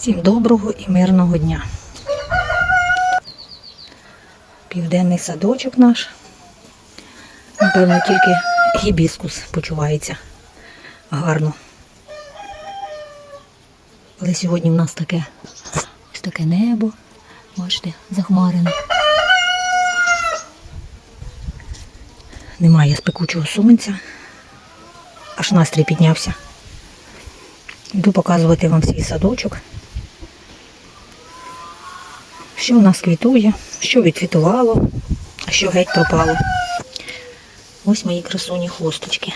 Всім доброго і мирного дня. Південний садочок наш. Напевно, тільки гібіскус почувається гарно. Але сьогодні в нас таке ось таке небо, бачите, захмарене. Немає спекучого сонця. Аж настрій піднявся. Йду показувати вам свій садочок. Що в нас квітує, що відквітувало, а що геть пропало. Ось мої красуні хосточки.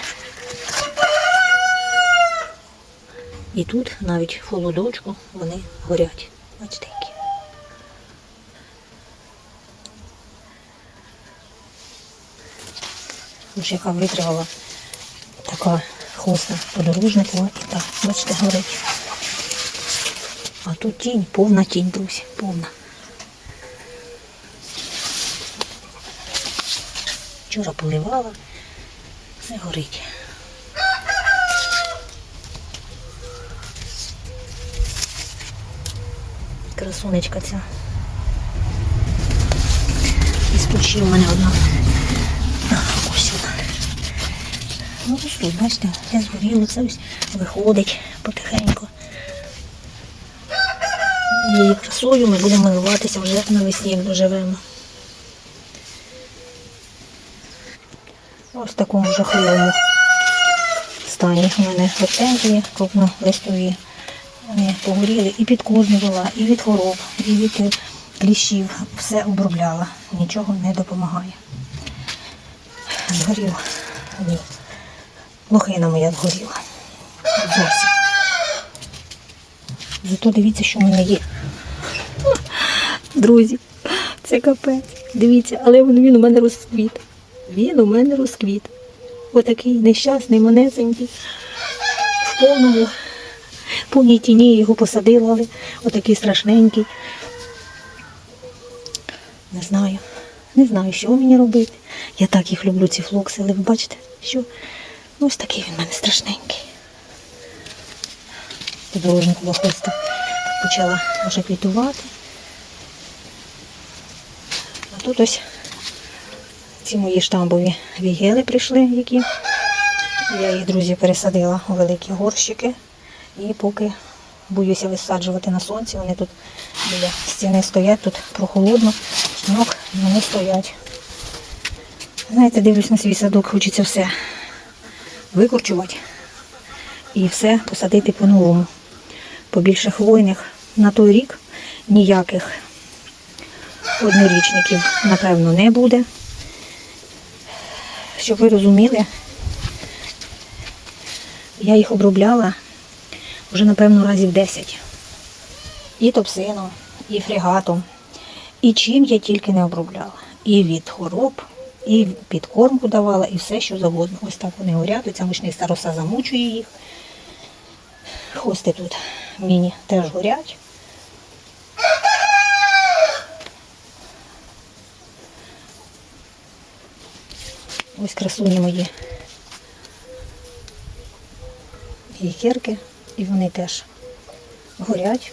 І тут навіть в холодочку вони горять. Бачите які. Ось яка витривала така хоста подорожникова і так, бачите, горить. А тут тінь, повна тінь, друзі, повна. Вчора поливала, все горить. Красунечка ця. І спочив у мене одна. А, Ось. Ну тут, бачите, я згоріло, це ось виходить потихеньку. Її красою ми будемо милуватися вже навесні, як доживемо. Ось такому жахливому стані у мене гортензії, крупнолистові. Вони погоріли і підкорнювала, і від хвороб, і від е, кліщів. Все обробляла, нічого не допомагає. Згоріла. Ні. Лохина моя згоріла. Зовсім. Зато дивіться, що в мене є. Друзі, це капець. Дивіться, але він, у мене розквіт. Він у мене розквіт. Отакий нещасний, манесенький. В повному, повній тіні його посадила, але отакий страшненький. Не знаю. Не знаю, що мені робити. Я так їх люблю, ці флокси, але ви бачите, що ну, ось такий він в мене страшненький. Подорожнику хвоста почала вже квітувати. А тут ось ці мої штамбові вігели прийшли, які я їх, друзі, пересадила у великі горщики. І поки боюся висаджувати на сонці, вони тут біля стіни стоять, тут прохолодно, жінок вони стоять. Знаєте, дивлюсь на свій садок, хочеться все викорчувати і все посадити по-новому. Побільше хвойних на той рік ніяких однорічників, напевно, не буде. Щоб ви розуміли, я їх обробляла вже, напевно, разів 10. І топсином, і фрегатом. І чим я тільки не обробляла. І від хвороб, і підкормку давала, і все, що завгодно. Ось так вони горять, оця мучниця роса замучує їх. Хости тут міні теж горять. Ось красуні мої гіхерки, і вони теж горять.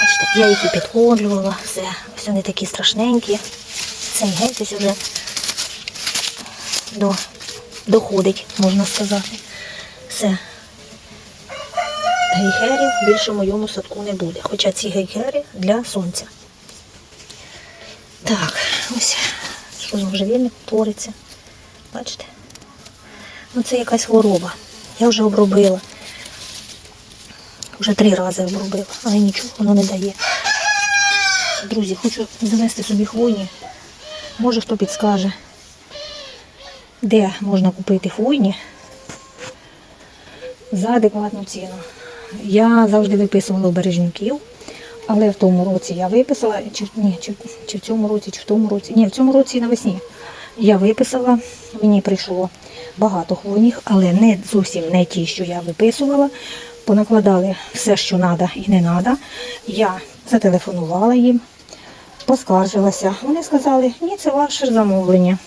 Бачите, я їх і підходжувала, все, ось вони такі страшненькі. Цей геть ось вже до, доходить, можна сказати. Все. Гейхерів більше в моєму садку не буде. Хоча ці гейхери для сонця. Так, ось що з можжевільник твориться. Бачите? Ну це якась хвороба. Я вже обробила. Вже три рази обробила, але нічого воно не дає. Друзі, хочу завести собі хвойні. Може хто підскаже, де можна купити хвойні за адекватну ціну. Я завжди виписувала у але в тому році я виписала, чи, ні, чи, чи в цьому році, чи в тому році. Ні, в цьому році навесні я виписала, мені прийшло багато хвойних, але не зовсім не ті, що я виписувала. Понакладали все, що треба і не треба. Я зателефонувала їм, поскаржилася. Вони сказали, ні, це ваше замовлення.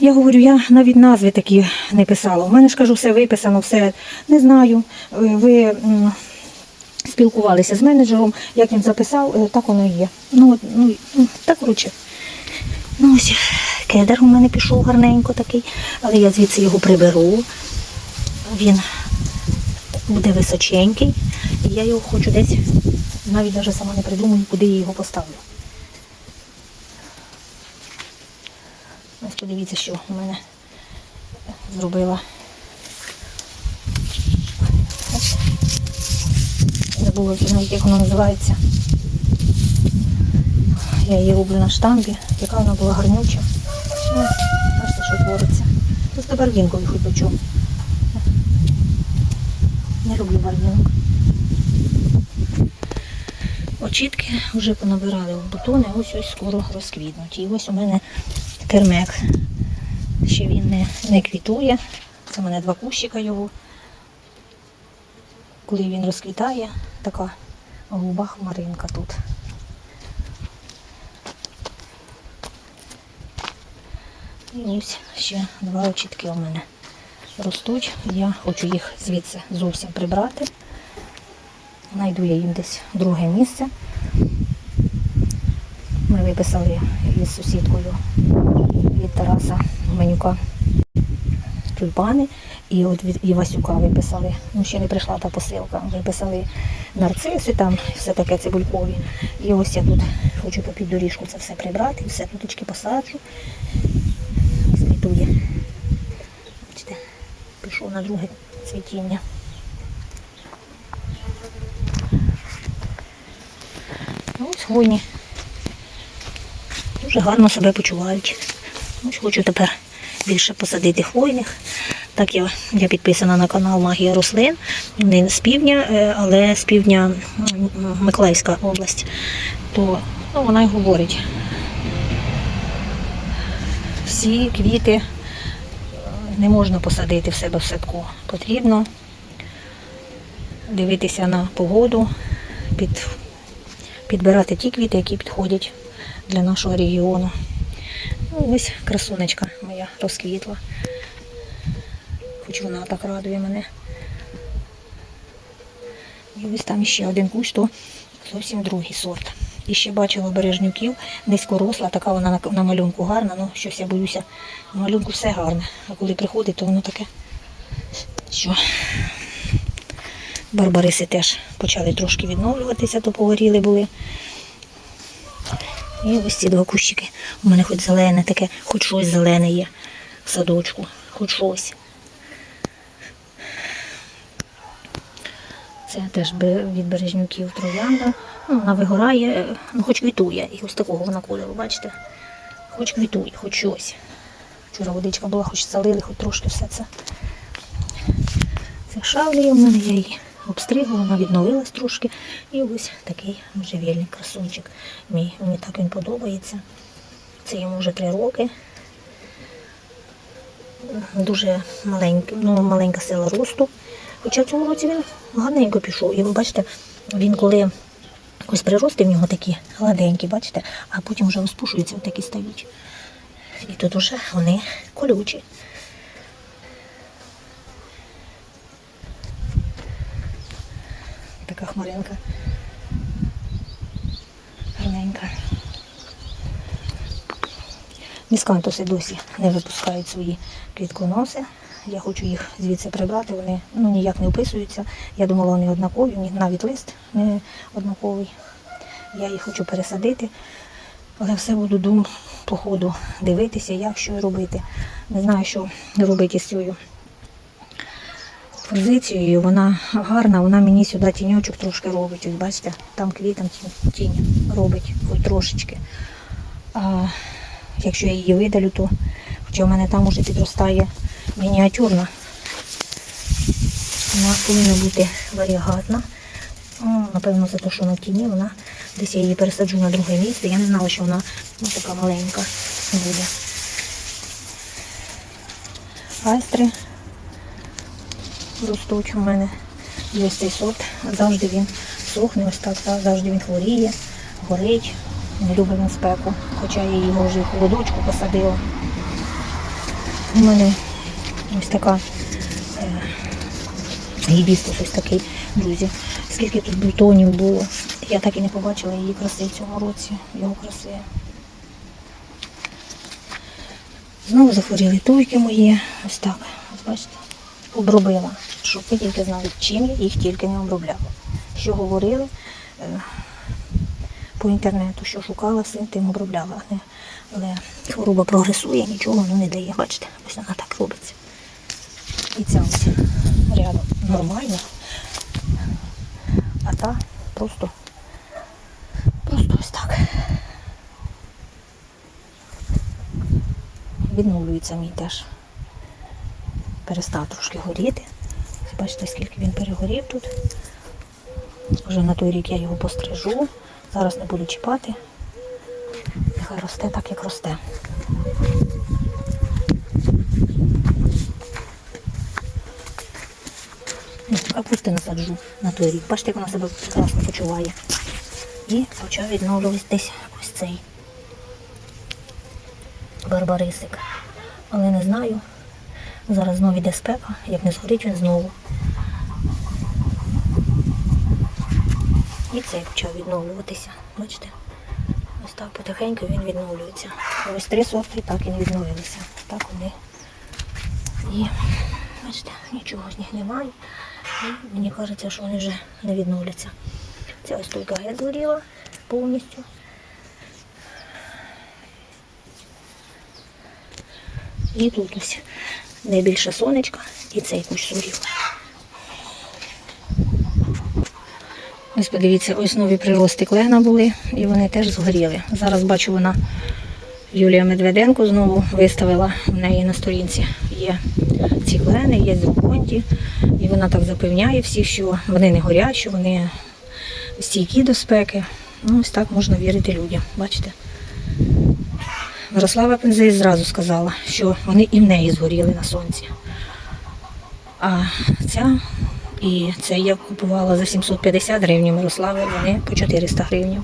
Я говорю, я навіть назви такі не писала. У мене ж кажу, все виписано, все не знаю. Ви спілкувалися з менеджером, як він записав, е, так воно і є. Ну, ну так коротше. Ну ось кедр у мене пішов гарненько такий, але я звідси його приберу. Він буде височенький. І я його хочу десь, навіть навіть сама не придумаю, куди я його поставлю. Ось подивіться, що у мене зробила. Забула навіть, як воно називається. Я її роблю на штамбі, яка вона була гарнюча. Ну, Бачите, що твориться. Тепер вінкові хоч до. Не люблю барвінок. Очітки вже понабирали в бутони, ось ось скоро розквітнуть. І ось у мене термек. Ще він не, не квітує. Це у мене два кущика його. Коли він розквітає, така голуба хмаринка тут. І ось ще два очітки у мене ростуть. Я хочу їх звідси зовсім прибрати. Найду я їм десь друге місце. Ми виписали із сусідкою від Тараса Менюка тюльпани. І от від Івасюка виписали, ну ще не прийшла та посилка, виписали нарциси, там все таке цибулькові. І ось я тут хочу по під доріжку це все прибрати, все туточки посаджу. Ось квітує. Бачите, пішов на друге цвітіння. Ну, Ось хвойні. Дуже гарно себе почувають. Ось хочу тепер більше посадити хвойних. Так я, я підписана на канал Магія рослин. Не з півдня, е, але з півдня Миколаївська область. То ну, вона й говорить. Всі квіти е, не можна посадити в себе в садку. Потрібно дивитися на погоду, під, підбирати ті квіти, які підходять для нашого регіону. Ось красунечка моя розквітла. Хоч вона так радує мене. І ось там ще один кущ, то зовсім другий сорт. І ще бачила бережнюків, низькоросла, така вона на, на малюнку гарна, ну щось я боюся. На малюнку все гарне. А коли приходить, то воно таке, що барбариси теж почали трошки відновлюватися, то погоріли були. І ось ці два кущики. У мене хоч зелене таке, хоч щось зелене є в садочку, хоч щось. Це теж від бережнюків троянда. Ну, вона вигорає, ну хоч квітує. І ось такого вона кольору, бачите? Хоч квітує, хоч щось. Вчора водичка була, хоч залили, хоч трошки все це. Це шавлія в мене, я її обстригла, відновилась трошки. І ось такий можжевельний красунчик. Мій. Мені так він подобається. Це йому вже три роки. Дуже маленький, ну, маленька сила росту. Хоча в цьому році він гарненько пішов. І ви бачите, він коли ось прирости в нього такі гладенькі, бачите, а потім вже розпушуються, отакі стають. І тут вже вони колючі. Така хмаринка. Гарненька. Міскантуси досі не випускають свої квітконоси. Я хочу їх звідси прибрати, вони ну, ніяк не вписуються. Я думала, вони однакові, навіть лист не однаковий. Я їх хочу пересадити, але все буду дум по ходу дивитися, як що робити. Не знаю, що робити з цією позицією. Вона гарна, вона мені сюди тіньочок трошки робить. Ось бачите, там квітом тінь, робить, хоч трошечки. А якщо я її видалю, то хоча в мене там уже підростає мініатюрна. Вона повинна бути варігатна. Ну, Напевно, за те, що на тіні вона десь я її пересаджу на друге місце. Я не знала, що вона ну, така маленька буде. Айстри ростуть у мене. Ось цей сорт. Завжди він сохне, ось так, так, завжди він хворіє, горить. Не любить він спеку. Хоча я його вже в холодочку посадила. У мене ось така е, гібіскус ось такий, друзі. Скільки тут бутонів було. Я так і не побачила її краси в цьому році, його краси. Знову захворіли туйки мої. Ось так. Ось бачите. Обробила. Щоб ви тільки знали, чим я їх тільки не обробляла. Що говорили е, по інтернету, що шукала, все тим обробляла. Але, хвороба прогресує, нічого не дає. Бачите, ось вона так робиться. І ця ось рядом нормальна. А та просто, просто ось так. Відновлюється мій теж. Перестав трошки горіти. Бачите, скільки він перегорів тут. Вже на той рік я його пострижу. Зараз не буду чіпати. Нехай росте так, як росте. Ну, Капусти насаджу на той рік. Бачите, як вона себе прекрасно почуває. І почав відновлюватись ось цей барбарисик. Але не знаю. Зараз знову йде спека, як не згорить він знову. І цей почав відновлюватися. Бачите? Ось так потихеньку він відновлюється. Ось три сорти так і не відновилися. Так вони. І бачите, нічого з них немає. І мені кажеться, що вони вже не відновляться. Ця ось тільки геть згоріла повністю. І тут ось найбільше сонечка і цей кущ згорів. Ось подивіться, ось нові прирости клена були, і вони теж згоріли. Зараз бачу, вона Юлія Медведенко знову виставила в неї на сторінці. Є ці клени, є зруконті, і вона так запевняє всіх, що вони не горять, що вони стійкі до спеки. Ну, ось так можна вірити людям. Бачите? Мирослава Пензей зразу сказала, що вони і в неї згоріли на сонці. А ця і це я купувала за 750 гривень, Мирослави вони по 400 гривень.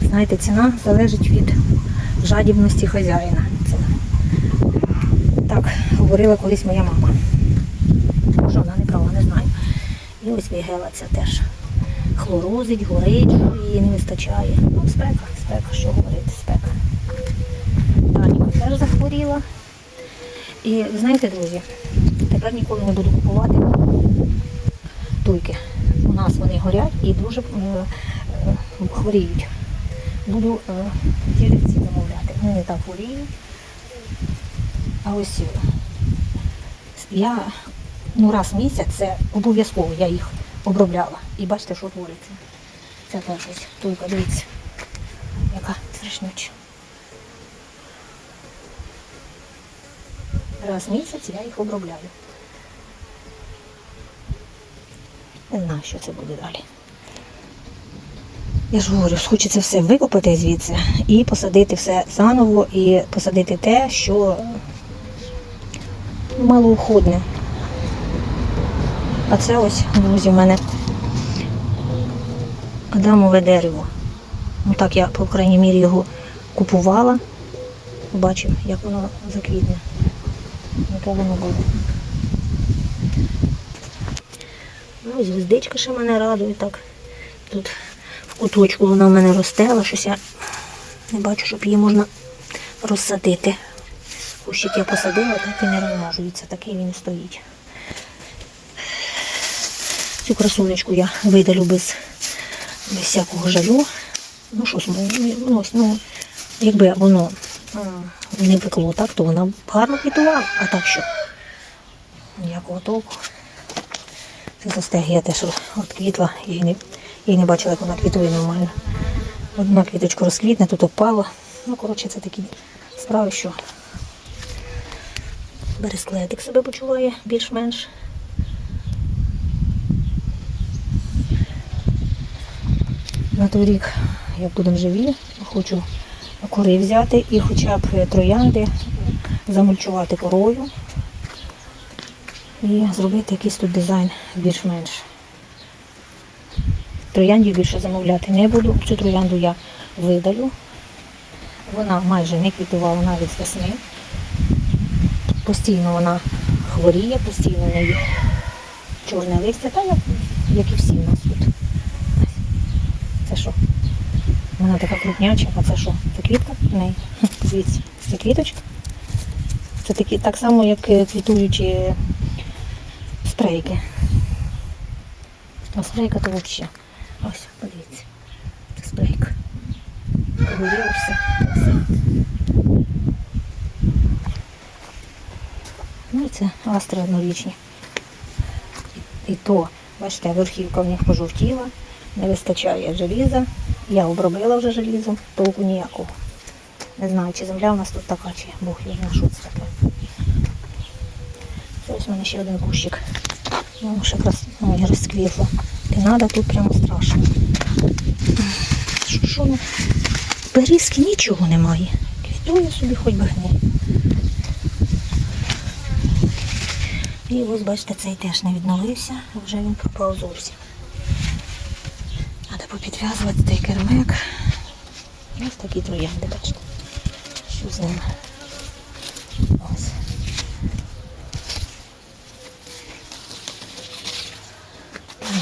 Знаєте, ціна залежить від жадібності хазяїна. Це так говорила колись моя мама. Може, вона не права, не знаю. І ось вігела ця теж хлорозить, горить, що її не вистачає. Ну, спека, спека, що говорити, спека. Таніка теж захворіла. І знаєте, друзі, тепер ніколи не буду купувати туйки. У нас вони горять і дуже е, е, хворіють. Буду е, ділівці замовляти. Вони не так хворіють. А ось е, я ну, раз в місяць це обов'язково я їх обробляла. І бачите, що твориться. Це теж ось туйка, дивіться, яка страшнюча. Раз в місяць я їх обробляю. Не знаю, що це буде далі. Я ж говорю, хочеться все викопати звідси і посадити все заново, і посадити те, що малоуходне. А це ось, друзі, в мене адамове дерево. Ну так я, по крайній мірі, його купувала. Бачимо, як воно заквітне. Яке воно буде. Ну, і звездичка ще мене радує так. Тут в куточку вона в мене ростела, щось я не бачу, щоб її можна розсадити. Кущик я посадила, так і не розмножується, такий він стоїть. Цю красунечку я видалю без, без всякого жалю. Ну що ну, ось, ну, якби воно не пекло так, то вона гарно квітувала, а так що ніякого толку. Це застегія теж от квітла, я її не, я її не бачила, як вона квітує нормально. Одна квіточка розквітне, тут опала. Ну, коротше, це такі справи, що бересклетик себе почуває більш-менш. На той рік, як будемо живі, хочу кори взяти і хоча б троянди замульчувати корою і зробити якийсь тут дизайн більш-менш. Трояндів більше замовляти не буду. Цю троянду я видалю. Вона майже не квітувала навіть з весни. Постійно вона хворіє, постійно в неї чорне листя, та як і всі в нас тут. Що? Вона така крупняча, а це що? Це квітка? Хм, Дивіться, це квіточка. Це такі так само, як е, квітуючі спрейки. А спрейка то взагалі. Ось, подивіться. Це все. все. Ну і це астри однорічні. І то, бачите, верхівка в них пожовтіла, не вистачає желіза. Я обробила вже желізом, толку ніякого. Не знаю, чи земля у нас тут така, чи Бог його знає, що це таке. Ось у мене ще один кущик. Воно ще якраз ой, розквітло. Треба тут прямо страшно. Що, що ну? Берізки нічого немає. Квітує собі хоч би гни. І ось, бачите, цей теж не відновився, вже він пропав зовсім. Попідв'язувати цей кермик. Ось такі троянди, бачите. Що з ними? Ось.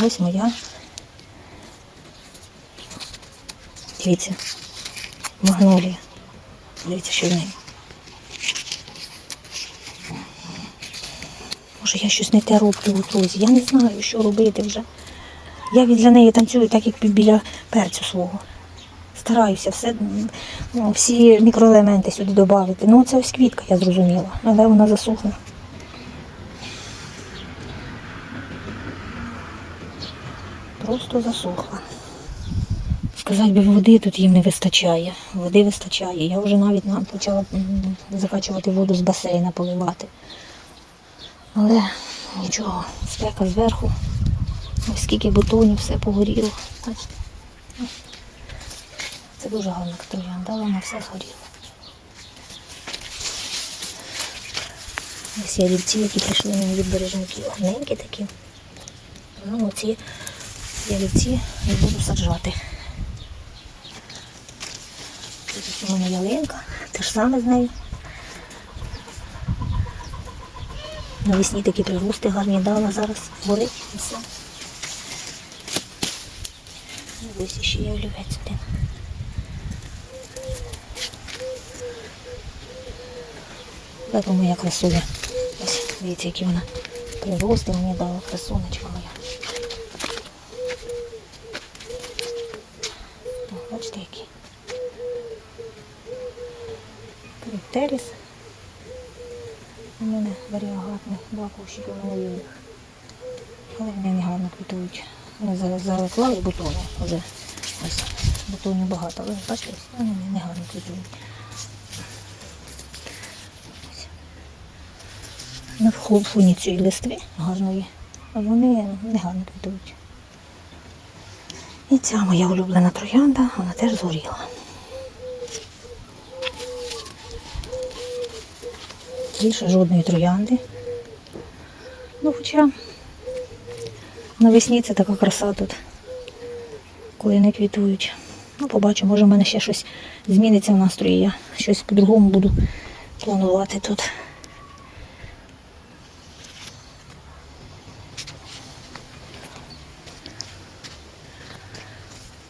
Ось моя. Дивіться. Магнолія. Дивіться, що в неї. Може, я щось не те роблю у друзі. Я не знаю, що робити вже. Я для неї танцюю так, як біля перцю свого. Стараюся все, ну, всі мікроелементи сюди додати. Ну, це ось квітка, я зрозуміла, але вона засохне. Просто засохла. Сказати би, води тут їм не вистачає. Води вистачає. Я вже навіть почала закачувати воду з басейна поливати. Але нічого, спека зверху. Скільки бутонів, все погоріло. Бачите? Це дуже гарна троянда, вона все згоріла. Ось є рівці, які прийшли мені від бережників. Гарненькі такі. Ну, ці ялівці я буду саджати. Тут у мене ялинка, те ж саме з нею. Навесні такі прирости гарні дала, зараз горить і все. Ось ще є олівець один. Це моя красуня. Ось, дивіться, які вона прирости мені дала красунечка моя. О, Бачите, які. Криптеріс. У мене варіагатний, кущики у їх. Але вони не гарно квітують. Зараз заклали бутони вже. Ось бутонів багато, але бачите, вони не гарно квітують. На вхо- фоні цієї листви гарної, а вони не гарно квітують. І ця моя улюблена троянда, вона теж згоріла. Більше жодної троянди. Ну, хоча навесні це така краса тут, коли не квітують. Ну, побачу, може в мене ще щось зміниться в настрої. Я щось по-другому буду планувати тут.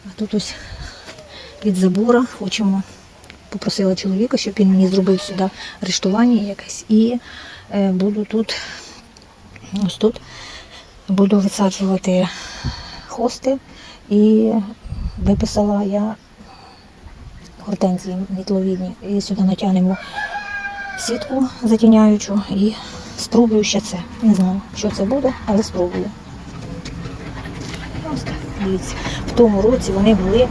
А тут ось від забора хочемо. Попросила чоловіка, щоб він мені зробив сюди рештування якесь. І е, буду тут, ось тут, буду висаджувати хости і виписала я гортензії мітловідні. І сюди натягнемо сітку затіняючу і спробую ще це. Не знаю, що це буде, але спробую. В тому році вони були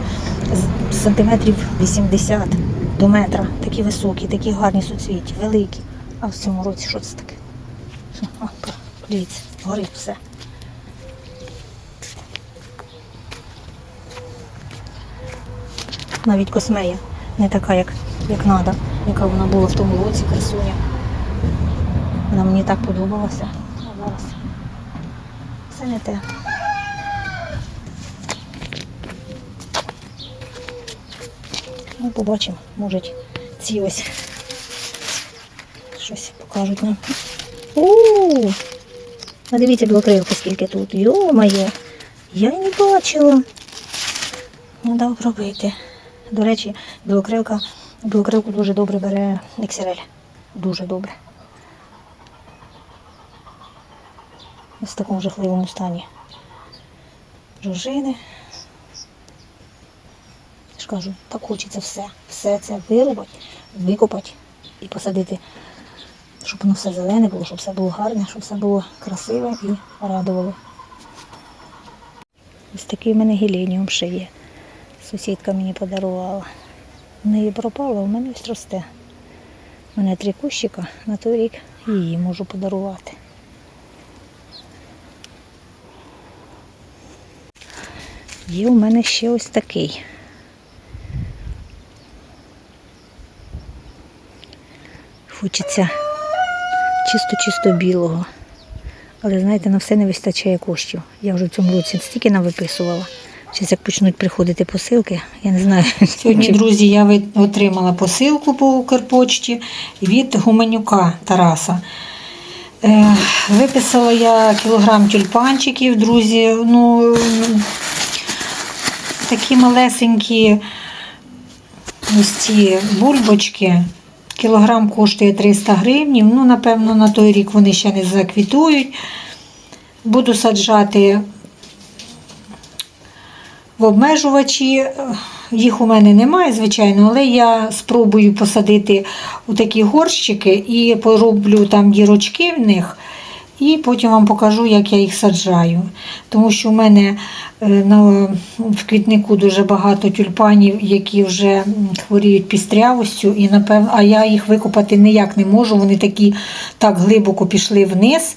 з сантиметрів 80 до метра. Такі високі, такі гарні суцвіті, великі. А в цьому році що це таке? Дивіться, горить все. Навіть космея не така, як, як надо, яка вона була в тому році, красуня. Вона мені так подобалася. Все не те. Ну, побачимо, може ці ось щось покажуть нам. О! А дивіться білокрилку, скільки тут. Йо-моє! Я не бачила. Треба обробити. До речі, білокрилка, білокрилку дуже добре бере XRL. Дуже добре. Ось в такому жахливому стані. Жужини. Я ж кажу, так хочеться все. Все це вирубати, викопати і посадити, щоб воно все зелене було, щоб все було гарне, щоб все було красиве і радувало. Ось такий в мене гелініум ще є. Сусідка мені подарувала. В неї пропало, а в мене ось росте. У мене три кущика, на той рік її можу подарувати. Є у мене ще ось такий. Хочеться чисто-чисто білого. Але знаєте, на все не вистачає коштів. Я вже в цьому році стільки навиписувала. Зараз як почнуть приходити посилки, я не знаю. Сьогодні, друзі, я отримала посилку по Укрпочті від Гуменюка Тараса. Е, виписала я кілограм тюльпанчиків, друзі. Ну, такі малесенькі ось ці бульбочки. Кілограм коштує 300 гривень. Ну, напевно, на той рік вони ще не заквітують. Буду саджати в обмежувачі. Їх у мене немає, звичайно, але я спробую посадити у такі горщики і пороблю там дірочки в них. І потім вам покажу, як я їх саджаю. Тому що в мене е, в квітнику дуже багато тюльпанів, які вже хворіють пістрявостю, і напевно, а я їх викопати ніяк не можу. Вони такі так глибоко пішли вниз.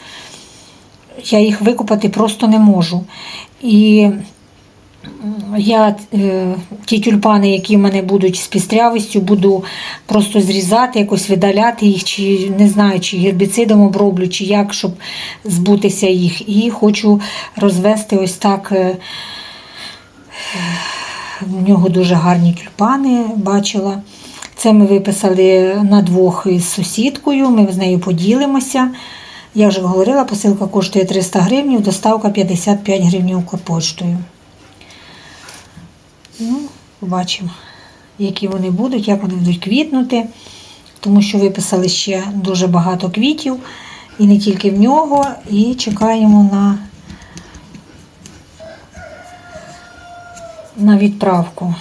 Я їх викопати просто не можу. І я е, ті тюльпани, які в мене будуть з пістрявістю, буду просто зрізати, якось видаляти їх, чи не знаю, чи гербіцидом оброблю, чи як, щоб збутися їх. І хочу розвести ось так. е, В нього дуже гарні тюльпани, бачила. Це ми виписали на двох із сусідкою, ми з нею поділимося. Я вже говорила, посилка коштує 300 гривень, доставка 55 гривень Укрпоштою. Ну, побачимо, які вони будуть, як вони будуть квітнути, тому що виписали ще дуже багато квітів, і не тільки в нього, і чекаємо на, на відправку.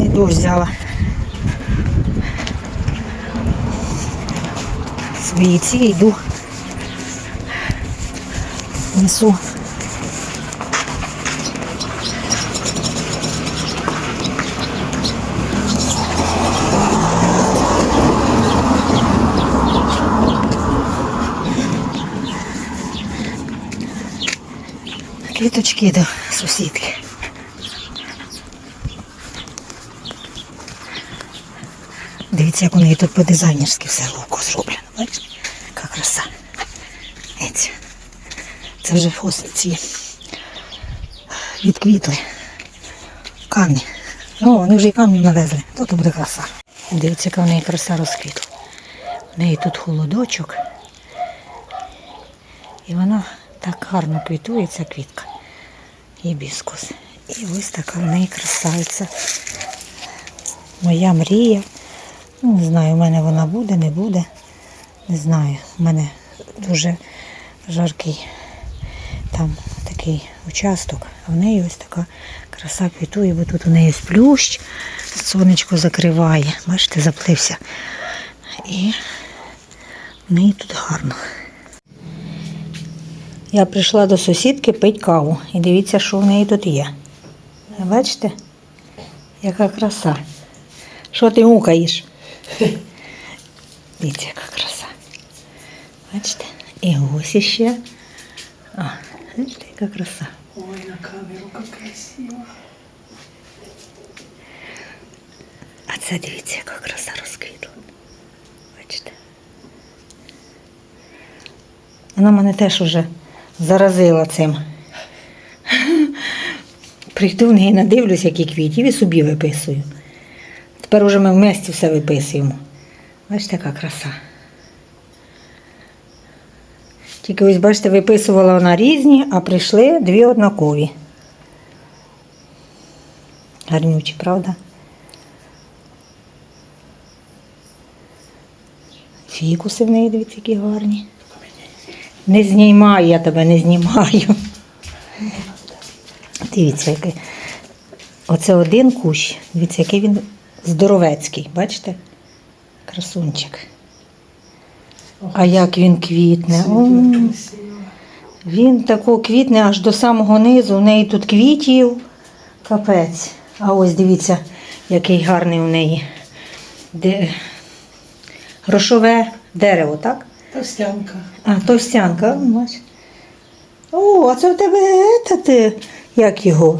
Іду взяла. Свої ці йду. Несу. Квіточки до сусідки. Дивіться, як у неї тут по-дизайнерськи все ловко зроблено. Бачите? Яка краса. Це вже ось ці відквітли. Камні. Ну, вони вже і камні навезли. То буде краса. Дивіться, яка в неї краса розквітла. В неї тут холодочок. І вона так гарно квітує, ця квітка. Гібіскус. І ось така в неї красавиця. Моя мрія. Ну, не знаю, у мене вона буде, не буде. Не знаю. У мене дуже жаркий там такий участок, а в неї ось така краса квітує, бо тут у неї ось плющ, сонечко закриває. Бачите, заплився. І в неї тут гарно. Я прийшла до сусідки пить каву. І дивіться, що в неї тут є. Бачите? Яка краса. Що ти мукаєш? Дивіться, яка краса. Бачите? І ось іще. А, бачите, яка краса. Ой, на камеру как красиво. А це дивіться, яка краса розквітла. Бачите? Вона мене теж уже заразила цим. Прийду в неї, надивлюсь, які квітів і собі виписую. Тепер уже ми в місті все виписуємо. Бачите, яка краса. Тільки ось, бачите, виписувала вона різні, а прийшли дві однакові. Гарнючі, правда? Фікуси в неї, дивіться, які гарні. Не знімаю, я тебе не знімаю. Дивіться, який. Оце один кущ. Дивіться, який він здоровецький. Бачите? Красунчик. А як він квітне. М. Він тако квітне аж до самого низу. У неї тут квітів. Капець. А ось дивіться, який гарний у неї. Де... Грошове дерево, так? Товстянка. А, товстянка, бач. О, а це в тебе ета ти, як його?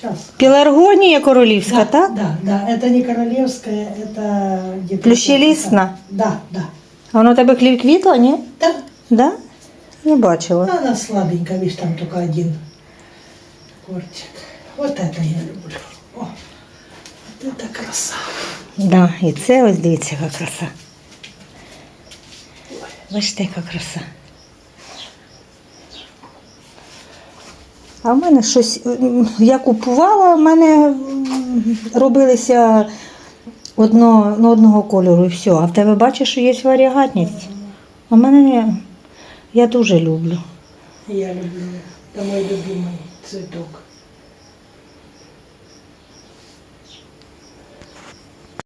Сейчас. Піларгонія королівська, так? Да, да. Это не королевская, это где Плющелистна? Да, да. А воно у тебе клів квітла, ні? Да. Да? Не бачила. Она слабенькая, видишь, там только один корчик. Вот это я люблю. О, вот это краса. Да, і це ось дивіться, яка краса. Бачите, яка краса. А в мене щось, я купувала, в мене робилися одно, ну, одного кольору і все. А в тебе бачиш, що є варіагатність. А в мене не. Я дуже люблю. Я люблю. Это мой любимый цветок.